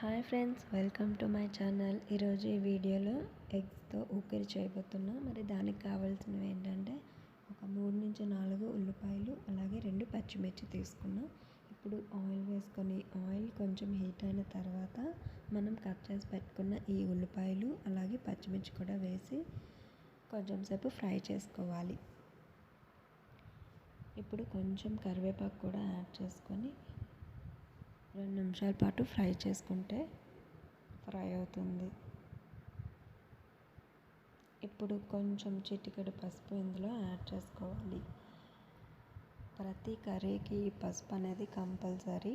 Hi friends welcome to my channel. ఈరోజు ఈ వీడియోలో ఎగ్స్తో ఊపిరి చేయబోతున్నా. మరి దానికి కావాల్సినవి ఏంటంటే ఒక మూడు నుంచి నాలుగు ఉల్లిపాయలు అలాగే రెండు పచ్చిమిర్చి తీసుకున్నాం. ఇప్పుడు ఆయిల్ వేసుకొని ఆయిల్ కొంచెం హీట్ అయిన తర్వాత మనం కట్ చేసి పెట్టుకున్న ఈ ఉల్లిపాయలు అలాగే పచ్చిమిర్చి కూడా వేసి కొంచెం సేపు ఫ్రై చేసుకోవాలి. ఇప్పుడు కొంచెం కరివేపాకు కూడా యాడ్ చేసుకొని రెండు నిమిషాల పాటు ఫ్రై చేసుకుంటే ఫ్రై అవుతుంది. ఇప్పుడు కొంచెం చిటికెడు పసుపు ఇందులో యాడ్ చేసుకోవాలి. ప్రతి కర్రీకి పసుపు అనేది కంపల్సరీ.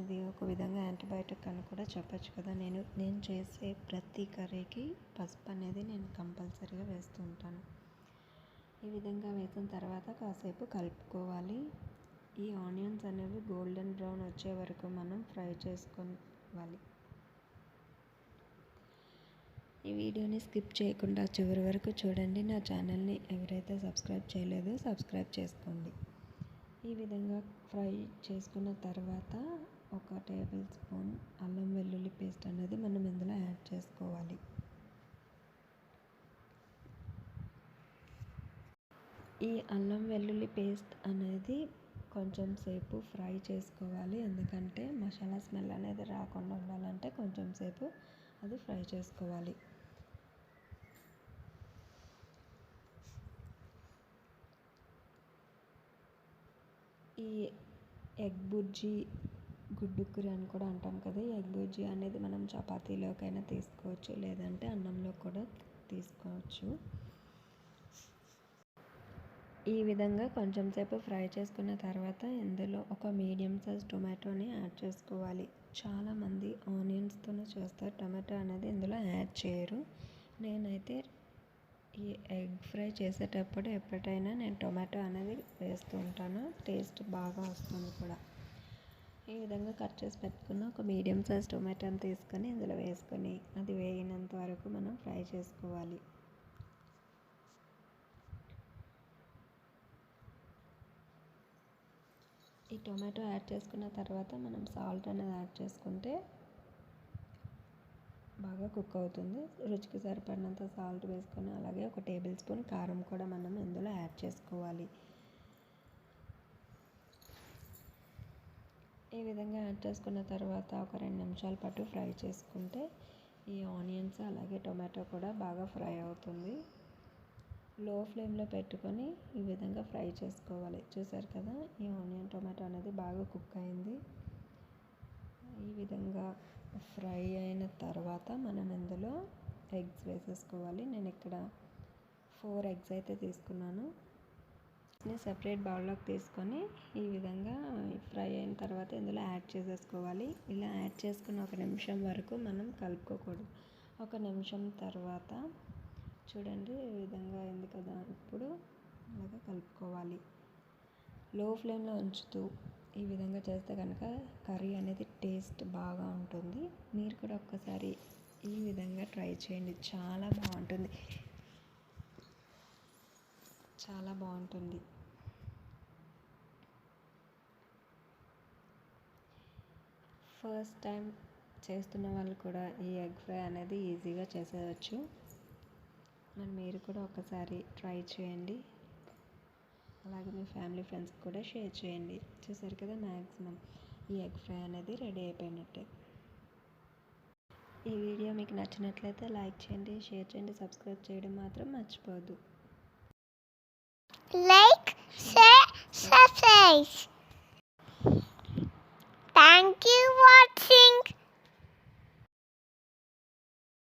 ఇది ఒక విధంగా యాంటీబయాటిక్ అని కూడా చెప్పచ్చు కదా. నేను నేను చేసే ప్రతి కర్రీకి పసుపు అనేది నేను కంపల్సరీగా వేస్తుంటాను ఈ విధంగా వేసిన తర్వాత కాసేపు కలుపుకోవాలి. గోల్డెన్ బ్రౌన్ వచ్చే వరకు మనం ఫ్రై చేసుకోవాలి. ఈ వీడియోని స్కిప్ చేయకుండా చివరి వరకు చూడండి. నా ఛానల్ని ఎవరైతే సబ్స్క్రైబ్ చేయలేదో సబ్స్క్రైబ్ చేసుకోండి. ఈ విధంగా ఫ్రై చేసుకున్న తర్వాత ఒక టేబుల్ స్పూన్ అల్లం వెల్లుల్లి పేస్ట్ అనేది మనం ఇందులో యాడ్ చేసుకోవాలి. ఈ అల్లం వెల్లుల్లి పేస్ట్ అనేది కొంచెం సేపు ఫ్రై చేసుకోవాలి. ఎందుకంటే మసాలా స్మెల్ అనేది రాకుండా ఉండాలంటే కొంచెం సేపు అది ఫ్రై చేసుకోవాలి. ఈ ఎగ్ బుర్జీ గుడ్డు అని కూడా అంటాం కదా. ఎగ్ బుర్జీ అనేది మనం చపాతీలోకైనా తీసుకోవచ్చు. లేదంటే అన్నంలో కూడా తీసుకోవచ్చు. ఈ విధంగా కొంచెం సేపు ఫ్రై చేసుకున్న తర్వాత ఇందులో ఒక మీడియం సైజ్ టొమాటోని యాడ్ చేసుకోవాలి. చాలామంది ఆనియన్స్తోనే చేస్తారు. టొమాటో అనేది ఇందులో యాడ్ చేయరు. నేనైతే ఈ ఎగ్ ఫ్రై చేసేటప్పుడు ఎప్పుడైనా నేను టొమాటో అనేది వేస్తూ ఉంటాను. టేస్ట్ బాగా వస్తుంది కూడా. ఈ విధంగా కట్ చేసి పెట్టుకున్న ఒక మీడియం సైజ్ టొమాటోని తీసుకొని ఇందులో వేసుకొని అది వేగినంత వరకు మనం ఫ్రై చేసుకోవాలి. ఈ టొమాటో యాడ్ చేసుకున్న తర్వాత మనం సాల్ట్ అనేది యాడ్ చేసుకుంటే బాగా కుక్ అవుతుంది. రుచికి సరిపడినంత సాల్ట్ వేసుకొని అలాగే ఒక టేబుల్ స్పూన్ కారం కూడా మనం ఇందులో యాడ్ చేసుకోవాలి. ఈ విధంగా యాడ్ చేసుకున్న తర్వాత ఒక రెండు నిమిషాల పాటు ఫ్రై చేసుకుంటే ఈ ఆనియన్స్ అలాగే టొమాటో కూడా బాగా ఫ్రై అవుతుంది. లో ఫ్లేమ్లో పెట్టుకొని ఈ విధంగా ఫ్రై చేసుకోవాలి. చూసారు కదా ఈ ఆనియన్ టొమాటో అనేది బాగా కుక్ అయింది. ఈ విధంగా ఫ్రై అయిన తర్వాత మనం ఇందులో ఎగ్స్ వేసేసుకోవాలి. నేను ఇక్కడ ఫోర్ ఎగ్స్ అయితే తీసుకున్నాను. సెపరేట్ బౌల్లోకి తీసుకొని ఈ విధంగా ఫ్రై అయిన తర్వాత ఇందులో యాడ్ చేసేసుకోవాలి. ఇలా యాడ్ చేసుకున్న ఒక నిమిషం వరకు మనం కలుపుకోకూడదు. ఒక నిమిషం తర్వాత చూడండి ఈ విధంగా అయింది కదా. ఇప్పుడు అలాగా కలుపుకోవాలి. లో ఫ్లేమ్లో ఉంచుతూ ఈ విధంగా చేస్తే కనుక కర్రీ అనేది టేస్ట్ బాగా ఉంటుంది. మీరు కూడా ఒక్కసారి ఈ విధంగా ట్రై చేయండి. చాలా బాగుంటుంది. చాలా బాగుంటుంది. ఫస్ట్ టైం చేస్తున్న వాళ్ళు కూడా ఈ ఎగ్ ఫ్రై అనేది ఈజీగా చేసేయచ్చు. మరి మీరు కూడా ఒకసారి ట్రై చేయండి. అలాగే మీ ఫ్యామిలీ ఫ్రెండ్స్కి కూడా షేర్ చేయండి. చూసారు కదా మ్యాక్సిమం ఈ ఎగ్ ఫ్రై అనేది రెడీ అయిపోయినట్టే. ఈ వీడియో మీకు నచ్చినట్లయితే లైక్ చేయండి షేర్ చేయండి సబ్స్క్రైబ్ చేయడం మాత్రం మర్చిపోవద్దు. Like share subscribe. Thank you watching